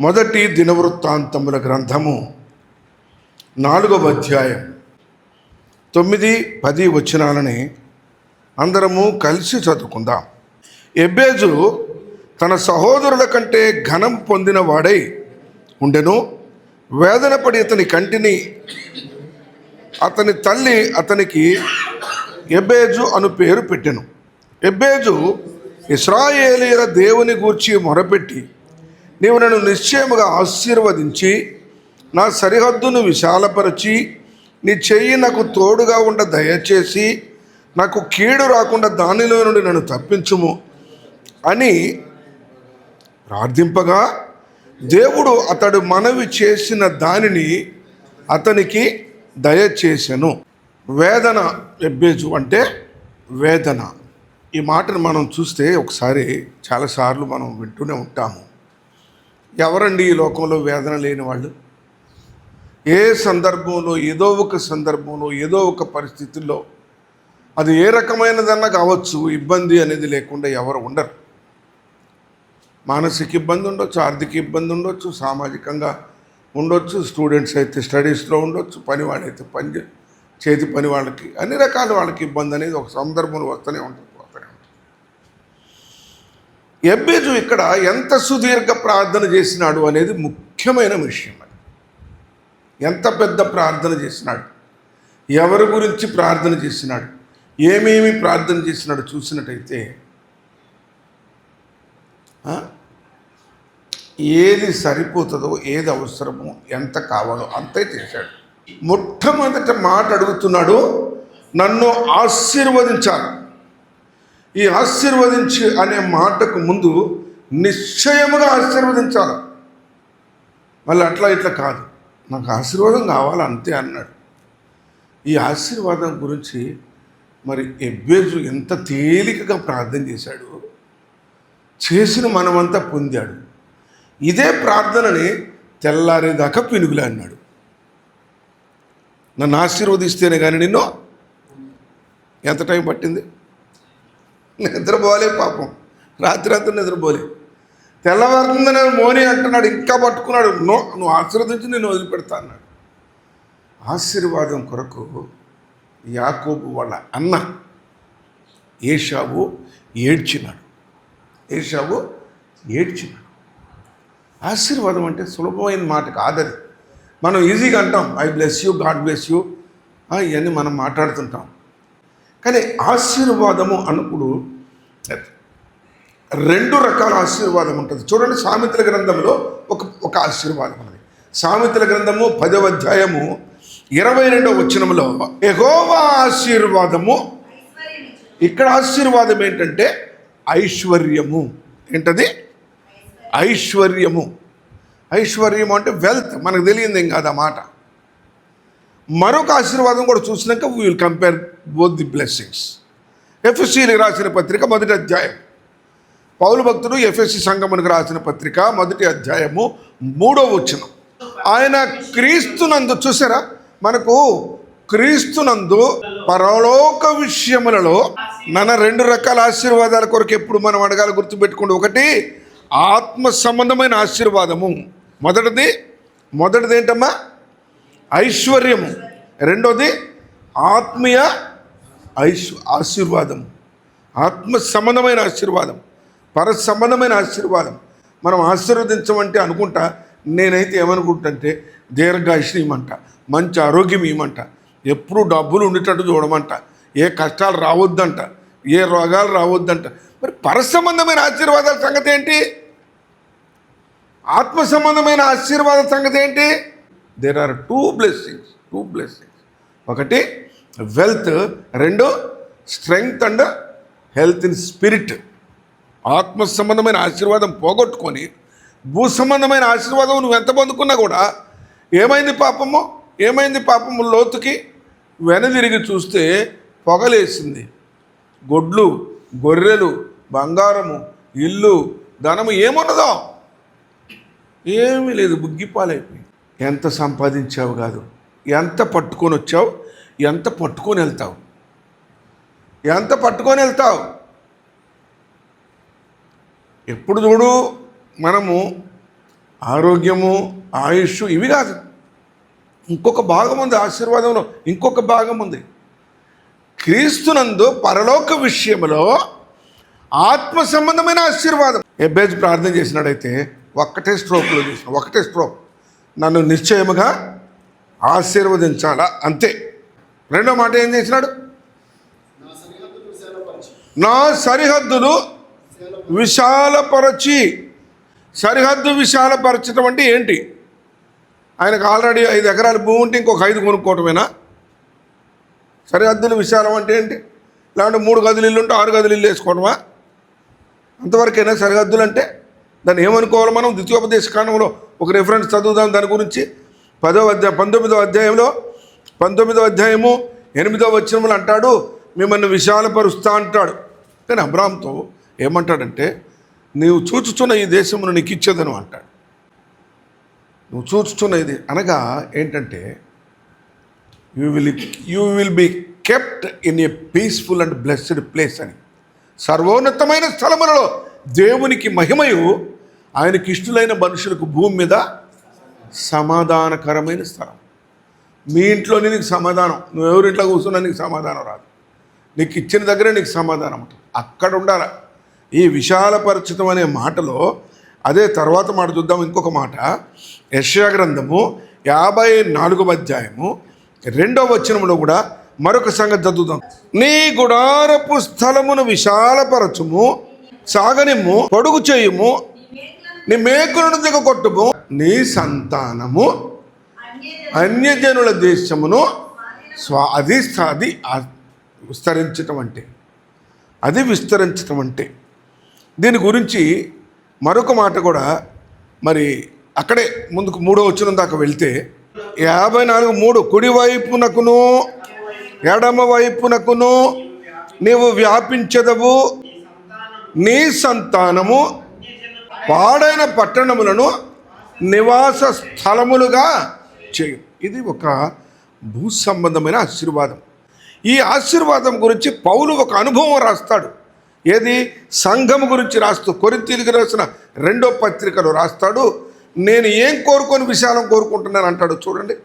మొదటి దినవృత్తాంతముల గ్రంథము నాలుగవ అధ్యాయం. తొమ్మిది పది వచనాలని అందరము కలిసి చదువుకుందాం. ఎబ్బేజు తన సహోదరుల కంటే ఘనం పొందిన వాడై ఉండెను. వేదన పడి అతని కంటిని అతని తల్లి అతనికి ఎబ్బేజు అను పేరు పెట్టెను. ఎబ్బేజు ఇస్రాయేలీల దేవుని గూర్చి మొరపెట్టి నీవు నన్ను నిశ్చయముగా ఆశీర్వదించి నా సరిహద్దును విశాలపరచి నీ చెయ్యి నాకు తోడుగా ఉండ దయచేసి నాకు కీడు రాకుండా దానిలో నుండి నన్ను తప్పించుము అని ప్రార్థింపగా దేవుడు అతడు మనవి చేసిన దానిని అతనికి దయచేసెను. వేదన ఎబ్బేజు అంటే వేదన. ఈ మాటను మనం చూస్తే ఒకసారి చాలాసార్లు మనం వింటూనే ఉంటాము. ఎవరండి ఈ లోకంలో వేదన లేని వాళ్ళు? ఏ సందర్భంలో ఏదో ఒక సందర్భంలో ఏదో ఒక పరిస్థితుల్లో అది ఏ రకమైనదన్నా కావచ్చు ఇబ్బంది అనేది లేకుండా ఎవరు ఉండరు. మానసిక ఇబ్బంది ఉండొచ్చు ఆర్థిక ఇబ్బంది ఉండొచ్చు సామాజికంగా ఉండొచ్చు స్టూడెంట్స్ అయితే స్టడీస్లో ఉండొచ్చు పని వాళ్ళైతే పని చేతి పని వాళ్ళకి అన్ని రకాల వాళ్ళకి ఇబ్బంది అనేది ఒక సందర్భంలో వస్తూనే ఉంటుంది. ఎబ్బేజు ఇక్కడ ఎంత సుదీర్ఘ ప్రార్థన చేసినాడు అనేది ముఖ్యమైన విషయం అది. ఎంత పెద్ద ప్రార్థన చేసినాడు? ఎవరి గురించి ప్రార్థన చేసినాడు? ఏమేమి ప్రార్థన చేసినాడు చూసినట్టయితే ఏది సరిపోతుందో ఏది అవసరమో ఎంత కావాలో అంతే చేశాడు. మొట్టమొదట మాట అడుగుతున్నాడు నన్ను ఆశీర్వదించాలి. ఈ ఆశీర్వదించి అనే మాటకు ముందు నిశ్చయముగా ఆశీర్వదించాలి. మళ్ళీ అట్లా ఇట్లా కాదు. నాకు ఆశీర్వాదం కావాలి అంతే అన్నాడు. ఈ ఆశీర్వాదం గురించి మరి ఎబ్బేజు ఎంత తేలికగా ప్రార్థన చేశాడు? చేసిన మనమంతా పొందాడు. ఇదే ప్రార్థనని తెల్లారేదాకా పినుగులే అన్నాడు. నన్ను ఆశీర్వదిస్తేనే కానీ నిన్ను? ఎంత టైం పట్టింది? నిద్రపోలే పాపం. రాత్రి అంతా నిద్రపోలే. తెల్లవారుతుందని నేను మోని అంటున్నాడు ఇంకా పట్టుకున్నాడు. నో నువ్వు ఆశీర్వదించి నేను వదిలిపెడతా అన్నాడు. ఆశీర్వాదం కొరకు యాకోబు వాళ్ళ అన్న ఏషావు ఏడ్చినాడు. ఏషావు ఏడ్చినాడు. ఆశీర్వాదం అంటే సులభమైన మాట కాదది మనం ఈజీగా అంటాం I bless you God bless you. ఇవన్నీ మనం మాట్లాడుతుంటాం. కానీ ఆశీర్వాదము అన్నప్పుడు రెండు రకాల ఆశీర్వాదం ఉంటుంది. చూడండి సామెతల గ్రంథంలో ఒక ఒక ఆశీర్వాదం ఉన్నది. సామెతల గ్రంథము పదవ అధ్యాయము ఇరవై రెండవ వచనంలో ఎగోవా ఆశీర్వాదము ఇక్కడ ఆశీర్వాదం ఏంటంటే ఐశ్వర్యము. ఏంటది? ఐశ్వర్యము. ఐశ్వర్యము అంటే వెల్త్. మనకు తెలియదు ఏం కాదు ఆ మాట. మరొక ఆశీర్వాదం కూడా చూసినాక we will compare both the blessings ఎఫ్ఎస్సీలకు రాసిన పత్రిక మొదటి అధ్యాయం. పౌలు భక్తుడు ఎఫ్ఎస్సి సంగమునికి రాసిన పత్రిక మొదటి అధ్యాయము మూడో వచ్చిన ఆయన క్రీస్తునందు చూసారా? మనకు క్రీస్తునందు పరలోక విషయములలో మన రెండు రకాల ఆశీర్వాదాల కొరకు ఎప్పుడు మనం అడగాలి గుర్తుపెట్టుకోండి. ఒకటి ఆత్మ సంబంధమైన ఆశీర్వాదము. మొదటిది మొదటిది ఏంటమ్మా? ఐశ్వర్యము. రెండోది ఆత్మీయ ఐశ్వ ఆశీర్వాదం ఆత్మ సంబంధమైన ఆశీర్వాదం పర సంబంధమైన ఆశీర్వాదం మనం ఆశీర్వదించమంటే అనుకుంటా నేనైతే ఏమనుకుంటుంటే దీర్ఘాయుష్ని ఇవ్వమంట మంచి ఆరోగ్యం ఇవ్వమంట ఎప్పుడు డబ్బులు ఉండేటట్టు చూడమంట ఏ కష్టాలు రావద్దంట ఏ రోగాలు రావద్దంట. మరి పర సంబంధమైన ఆశీర్వాదాల సంగతి ఏంటి? ఆత్మ సంబంధమైన ఆశీర్వాద సంగతి ఏంటి? There are two blessings two blessings ఒకటి వెల్త్ రెండు strength and health in spirit ఆత్మ సంబంధమైన ఆశీర్వాదం పోగొట్టుకొని భూ సంబంధమైన ఆశీర్వాదం నువ్వు ఎంత పొందుకున్నా కూడా ఏమైంది పాపము? ఏమైంది పాపము లోతుకి? వెనదిరిగి చూస్తే పొగలేసింది. గొడ్లు గొర్రెలు బంగారము ఇల్లు ధనము ఏమున్నదో? ఏమీ లేదు బుగ్గిపాలైపోయింది. ఎంత సంపాదించావు కాదు? ఎంత పట్టుకొని వచ్చావు? ఎంత పట్టుకొని వెళ్తావు? ఎంత పట్టుకొని వెళ్తావు? ఎప్పుడు చూడు మనము ఆరోగ్యము ఆయుష్ ఇవి కాదు. ఇంకొక భాగం ఉంది ఆశీర్వాదంలో ఇంకొక భాగం ఉంది. క్రీస్తునందు పరలోక విషయంలో ఆత్మ సంబంధమైన ఆశీర్వాదం. ఎబ్బేజ్ ప్రార్థన చేసినాడైతే ఒక్కటే స్ట్రోక్లో చేసిన ఒకటే స్ట్రోక్. నన్ను నిశ్చయముగా ఆశీర్వదించాలా? అంతే. రెండో మాట ఏం చేసినాడు? నా సరిహద్దులు విశాలపరచి. సరిహద్దు విశాలపరచడం అంటే ఏంటి? ఆయనకు ఆల్రెడీ ఐదు ఎకరాల భూమి ఉంటే ఇంకొక ఐదు కొనుక్కోవటమేనా? సరిహద్దులు విశాలం అంటే ఏంటి? లేదంటే మూడు గదులు ఇల్లు ఉంటే ఆరు గదులు ఇల్లు వేసుకోవడమా అంతవరకైనా సరిహద్దులు అంటే? దాన్ని ఏమనుకోవాలి మనం? ద్వితీయోపదేశ కాండంలో ఒక రిఫరెన్స్ చదువుదాం దాని గురించి. పదో అధ్యాయం పంతొమ్మిదో అధ్యాయంలో పంతొమ్మిదో అధ్యాయము ఎనిమిదో వచ్చినములు అంటాడు మిమ్మల్ని విశాలపరుస్తా అంటాడు. కానీ అబ్రామ్తో ఏమంటాడంటే నీవు చూచుచున్న ఈ దేశమును నీకు ఇచ్చేదను అంటాడు. నువ్వు చూచుచున్న ఇది అనగా ఏంటంటే you will you will be kept in a peaceful and blessed place అని. సర్వోన్నతమైన స్థలములలో దేవునికి మహిమయు ఆయనకి ఇష్టలైన మనుషులకు భూమి మీద సమాధానకరమైన స్థలం. మీ ఇంట్లోనే నీకు సమాధానం. నువ్వు ఎవరింట్లో కూర్చున్నా నీకు సమాధానం రాదు. నీకు ఇచ్చిన దగ్గరే నీకు సమాధానం ఉంటుంది. అక్కడ ఉండాల. ఈ విశాలపరిచితం అనే మాటలో అదే తర్వాత మాట చూద్దాం. ఇంకొక మాట. యశ్యా గ్రంథము యాభై నాలుగవ అధ్యాయము రెండవ వచనంలో కూడా మరొక సంగతి చదువుదాం. నీ గుడారపు స్థలమును విశాలపరచుము సాగనిమ్ము పొడుగు చేయుము నీ మేకులను దిగకొట్టుము నీ సంతానము అన్యజనుల దేశమును స్వా అది అది విస్తరించటం అంటే. అది విస్తరించటం అంటే. దీని గురించి మరొక మాట కూడా మరి అక్కడే ముందుకు మూడో వచ్చిన దాకా వెళ్తే యాభై నాలుగు మూడు కుడి వైపునకును ఎడమ వైపునకును నీవు వ్యాపించదవు. నీ సంతానము పాడైన పట్టణములను నివాస స్థలములుగా చేయు. ఇది ఒక భూ సంబంధమైన ఆశీర్వాదం. ఈ ఆశీర్వాదం గురించి పౌలు ఒక అనుభవం రాస్తాడు. ఏది? సంఘం గురించి రాస్తూ కొరింతీలికి రాసిన రెండో పత్రికలో రాస్తాడు. నేను ఏం కోరుకొని విశాలం కోరుకుంటున్నాను అంటాడు చూడండి.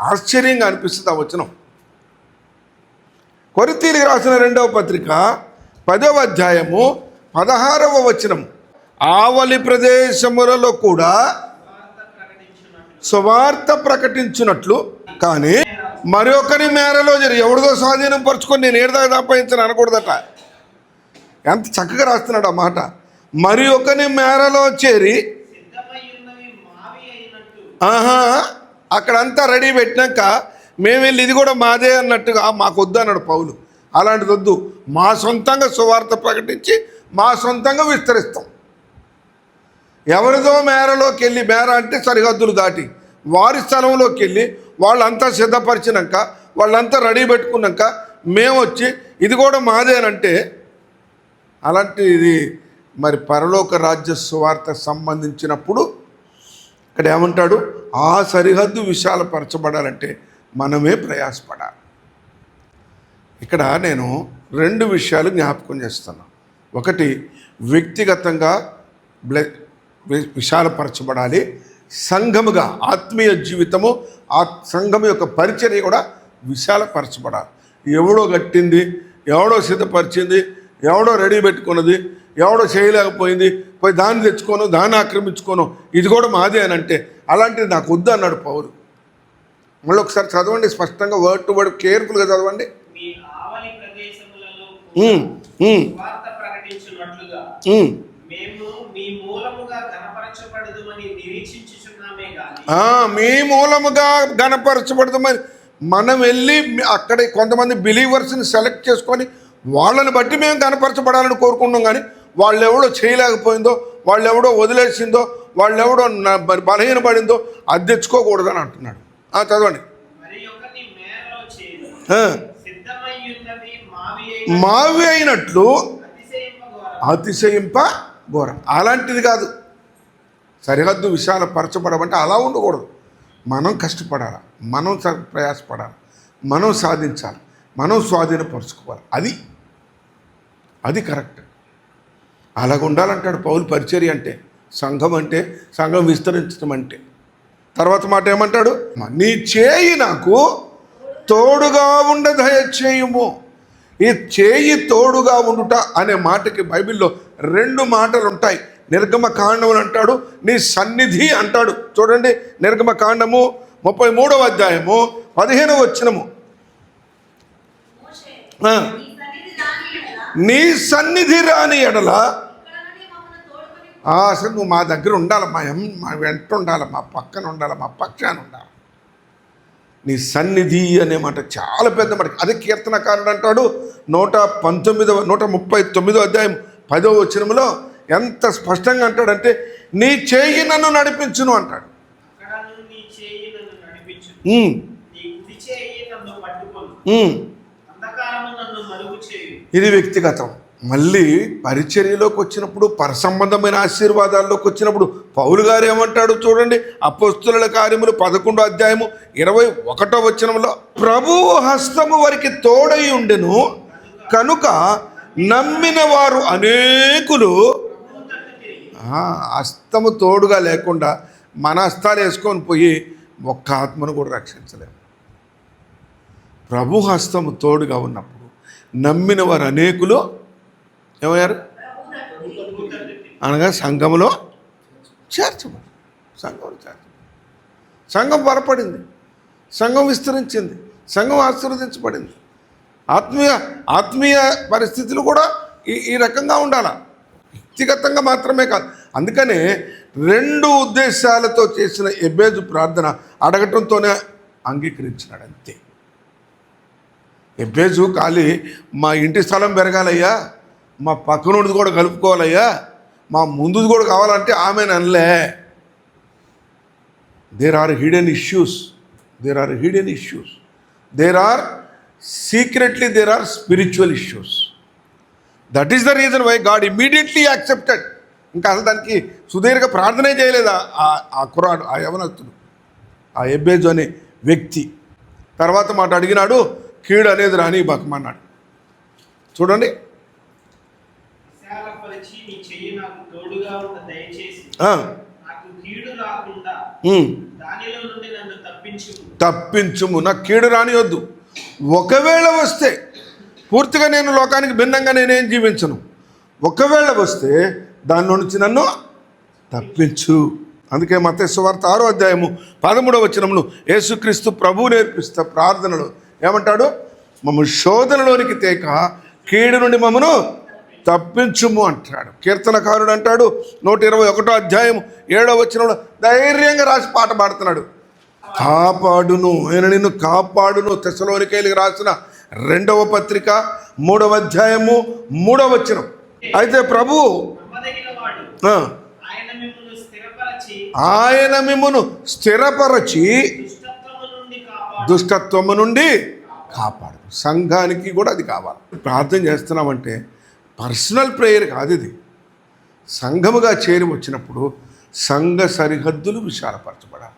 ఆశ్చర్యంగా అనిపిస్తుంది ఆ వచనం. కొరితీలికి రాసిన రెండవ పత్రిక పదవ అధ్యాయము పదహారవ వచనం ఆవలి ప్రదేశములలో కూడా సువార్త ప్రకటించినట్లు కానీ మరొకరి మేరలో జరి ఎవరిదో స్వాధీనం పరుచుకొని నేను ఏడదా సంపాదించను అనకూడదట. ఎంత చక్కగా రాస్తున్నాడు ఆ మాట. మరి ఒకని మేరలో చేరి ఆహా అక్కడంతా రెడీ పెట్టినాక మేము వెళ్ళి ఇది కూడా మాదే అన్నట్టుగా మాకు వద్దు అన్నాడు పౌలు. అలాంటిది వద్దు. మా సొంతంగా సువార్త ప్రకటించి మా సొంతంగా విస్తరిస్తాం. ఎవరిదో మేరలోకి వెళ్ళి మేర అంటే సరిహద్దులు దాటి వారి స్థలంలోకి వెళ్ళి వాళ్ళంతా సిద్ధపరిచినాక వాళ్ళంతా రెడీ పెట్టుకున్నాక మేము వచ్చి ఇది కూడా మాదేనంటే అలాంటి ఇది మరి పరలోక రాజ్య సువార్త సంబంధించినప్పుడు ఇక్కడ ఏమంటాడు? ఆ సరిహద్దు విశాలపరచబడాలంటే మనమే ప్రయాసపడాలి. ఇక్కడ నేను రెండు విషయాలు జ్ఞాపకం చేస్తున్నాను ఒకటి వ్యక్తిగతంగా బ్లె విశాలపరచబడాలి. సంఘముగా ఆత్మీయ జీవితము ఆ సంఘం యొక్క పరిచర్య కూడా విశాలపరచబడాలి. ఎవడో కట్టింది ఎవడో సిద్ధపరిచింది ఎవడో రెడీ పెట్టుకున్నది ఎవడో చేయలేకపోయింది పోయి దాన్ని తెచ్చుకోను దాన్ని ఆక్రమించుకోను ఇది కూడా మాదే అని అంటే అలాంటిది నాకు వద్దు అన్నాడు పౌరు మళ్ళీ ఒకసారి చదవండి స్పష్టంగా వర్డ్ టు వర్డ్ కేర్ఫుల్గా చదవండి. మీ మీ మూలముగా మరి. మనం వెళ్ళి అక్కడ కొంతమంది బిలీవర్స్ని సెలెక్ట్ చేసుకొని వాళ్ళని బట్టి మేము కనపరచబడాలని కోరుకుంటాం కానీ వాళ్ళు ఎవడో చేయలేకపోయిందో వాళ్ళు ఎవడో వదిలేసిందో వాళ్ళు ఎవడో బలహీనపడిందో అది తెచ్చుకోకూడదని అంటున్నాడు. చదవండి. మావి అయిన మావి అయినట్లు అతిశయింప ఘోరం. అలాంటిది కాదు. సరిహద్దు విషయాలు పరచబడమంటే అలా ఉండకూడదు. మనం కష్టపడాలి? మనం ప్రయాసపడాలి? మనం సాధించాలి? మనం స్వాధీనపరుచుకోవాలి అది అది కరెక్ట్. అలాగ ఉండాలంటాడు పౌలు పరిచర్య అంటే సంఘం అంటే సంఘం విస్తరించడం అంటే. తర్వాత మాట ఏమంటాడు? నీ చేయి నాకు తోడుగా ఉండ దయచేయము ఈ చేయి తోడుగా ఉండుట అనే మాటకి బైబిల్లో రెండు మాటలు ఉంటాయి నిర్గమ కాండములు అంటాడు నీ సన్నిధి అంటాడు. చూడండి నిర్గమ కాండము ముప్పై మూడవ అధ్యాయము పదిహేనవ వచ్చినము నీ సన్నిధి రాని ఎడల? అసలు నువ్వు మా దగ్గర ఉండాలి మా ఎం మా వెంట ఉండాలి మా పక్కన ఉండాలి మా పక్షాన ఉండాలి. నీ సన్నిధి అనే మాట చాలా పెద్ద మాట అదే కీర్తనకారుడు అంటాడు నూట పంతొమ్మిదవ నూట ముప్పై తొమ్మిదో అధ్యాయం పదో వచనంలో ఎంత స్పష్టంగా అంటాడంటే నీ చేయి నన్ను నడిపించును అంటాడు. ఇది వ్యక్తిగతం. మళ్ళీ పరిచర్యలోకి వచ్చినప్పుడు పరసంబంధమైన ఆశీర్వాదాల్లోకి వచ్చినప్పుడు పౌలు గారు ఏమంటాడు చూడండి అపోస్తుల కార్యములు పదకొండో అధ్యాయము ఇరవై ఒకటో వచనంలో ప్రభు హస్తము వారికి తోడై ఉండెను కనుక నమ్మిన వారు అనేకులు హస్తము తోడుగా లేకుండా మన హస్తాలు వేసుకొని పోయి ఒక్క ఆత్మను కూడా రక్షించలేము. ప్రభు హస్తము తోడుగా ఉన్నప్పుడు నమ్మిన వారు అనేకులు ఏమయ్యారు? అనగా సంఘములో చేర్చబడి సంఘంలో చేర్చబడి సంఘం బలపడింది. సంఘం విస్తరించింది. సంఘం ఆశీర్వదించబడింది. ఆత్మీయ ఆత్మీయ పరిస్థితులు కూడా ఈ ఈ రకంగా ఉండాల? వ్యక్తిగతంగా మాత్రమే కాదు. అందుకనే రెండు ఉద్దేశాలతో చేసిన ఎబేజు ప్రార్థన అడగటంతోనే అంగీకరించినాడు అంతే. ఎబ్బేజు ఖాళీ మా ఇంటి స్థలం పెరగాలయ్యా మా పక్కనుండి కూడా కలుపుకోవాలయ్యా మా ముందుది కూడా కావాలంటే ఆమె అనలే. There are hidden issues there are hidden issues there are secretly there are spiritual issues that is the reason why God immediately accepted ఇంకా అసలు దానికి సుదీర్ఘ ప్రార్థనే చేయలేదు? ఆ- ఆ కురాడు ఆ యవనస్తుడు ఆ ఎబ్బేజు అనే వ్యక్తి. తర్వాత మాట అడిగినాడు కీడు అనేది రాని బకమన్నాడు చూడండి. తప్పించుము. నాకు కీడు రానివద్దు ఒకవేళ వస్తే పూర్తిగా నేను లోకానికి భిన్నంగా నేనేం జీవించను. ఒకవేళ వస్తే దాని నుంచి నన్ను తప్పించు. అందుకే మతేశ్వార్త ఆరో అధ్యాయము పదమూడవ వచనములు యేసుక్రీస్తు ప్రభు నేర్పిస్తా ప్రార్థనలు. ఏమంటాడు? మమ్మ శోధనలోనికి తేక కీడు నుండి మమ్మను తప్పించుము అంటాడు. కీర్తనకారుడు అంటాడు నూట ఇరవై ఒకటో అధ్యాయం ఏడో వచనంలో ధైర్యంగా రాసి పాట పాడుతున్నాడు. కాపాడును ఆయన నిన్ను కాపాడును. తెసలోనికేలికి రాసిన రెండవ పత్రిక మూడవ అధ్యాయము మూడవ వచనం. అయితే ప్రభు ఆయన మిమ్మను స్థిరపరచి దుష్టత్వము నుండి కాపాడు దుష్టత్వము నుండి కాపాడు. సంఘానికి కూడా అది కావాలి. ప్రార్థన చేస్తున్నామంటే పర్సనల్ ప్రేయర్ కాదు ఇది. సంఘముగా చేరి వచ్చినప్పుడు సంఘ సరిహద్దులు విశాలపరచబడాలి.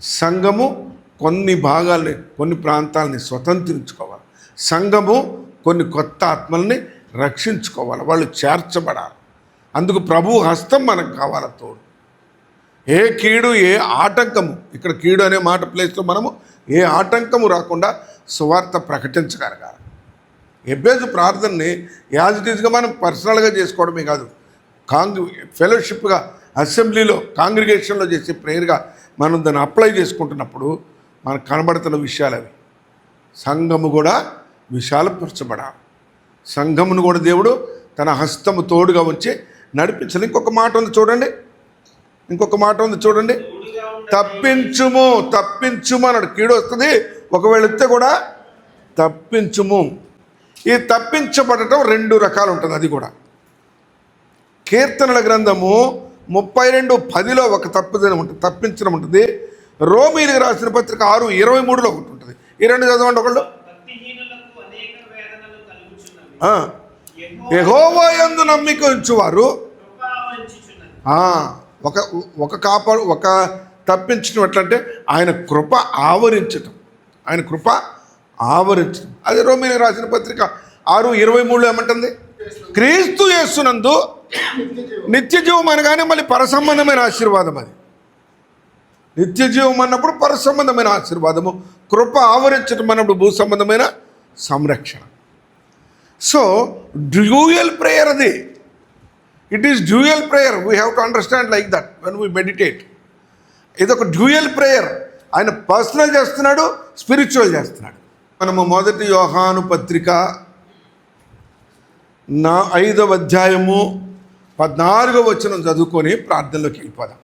సంఘము కొన్ని భాగాల్ని కొన్ని ప్రాంతాలని స్వతంత్రించుకోవాలి. సంఘము కొన్ని కొత్త ఆత్మల్ని రక్షించుకోవాలి. వాళ్ళు చేర్చబడాలి. అందుకు ప్రభు హస్తం మనకు కావాలి తోడు. ఏ కీడు ఏ ఆటంకము ఇక్కడ కీడు అనే మాట ప్లేస్లో మనము ఏ ఆటంకము రాకుండా సువార్త ప్రకటించగలగాలి. ఎబ్బేజు ప్రార్థనని యాజ్ ఇట్ ఈజ్గా మనం పర్సనల్గా చేసుకోవడమే కాదు. కాంగ్ ఫెలోషిప్గా అసెంబ్లీలో కాంగ్రిగేషన్లో చేసే ప్రేయర్గా మనం దాన్ని అప్లై చేసుకుంటున్నప్పుడు మనకు కనబడుతున్న విషయాలు అవి. సంఘము కూడా విశాలపరచబడాలి సంఘమును కూడా దేవుడు తన హస్తము తోడుగా ఉంచి నడిపించాలి. ఇంకొక మాట ఉంది చూడండి. ఇంకొక మాట ఉంది చూడండి. తప్పించుము తప్పించుము అన్నాడు. కీడు వస్తుంది. ఒకవేళ వస్తే కూడా తప్పించుము. ఈ తప్పించబడటం రెండు రకాలు ఉంటుంది. అది కూడా కీర్తనల గ్రంథము ముప్పై రెండు పదిలో ఒక తప్పుదనం ఉంటుంది. తప్పించడం ఉంటుంది. రోమీలకు రాసిన పత్రిక ఆరు ఇరవై మూడులో ఒకటి ఉంటుంది. ఈ రెండు చదవండి ఒకళ్ళు. భక్తిహీనులకు యందు నమ్మిక ఉంచువారు. ఒక ఒక కాపాడు ఒక తప్పించడం ఎట్లంటే ఆయన కృప ఆవరించటం. ఆయన కృప ఆవరించడం అదే రోమిని రాసిన పత్రిక ఆరు ఇరవై మూడులో ఏమంటుంది? క్రీస్తు చేస్తున్నందు నిత్య జీవం అనగానే మళ్ళీ పరసంబంధమైన ఆశీర్వాదం అది. నిత్య జీవం అన్నప్పుడు పరసంబంధమైన ఆశీర్వాదము కృప ఆవరించడం అన్నప్పుడు భూ సంబంధమైన సంరక్షణ. సో డ్యూయల్ ప్రేయర్ అది. It is dual prayer we have to understand like that when we meditate ఇది ఒక డ్యూయల్ ప్రేయర్ ఆయన పర్సనల్ చేస్తున్నాడు స్పిరిచువల్ చేస్తున్నాడు. మనము మొదటి యోహాను పత్రిక నా ఐదవ అధ్యాయము పద్నాలుగవ వచనం చదువుకొని ప్రార్థనలోకి వెళ్ళిపోదాం.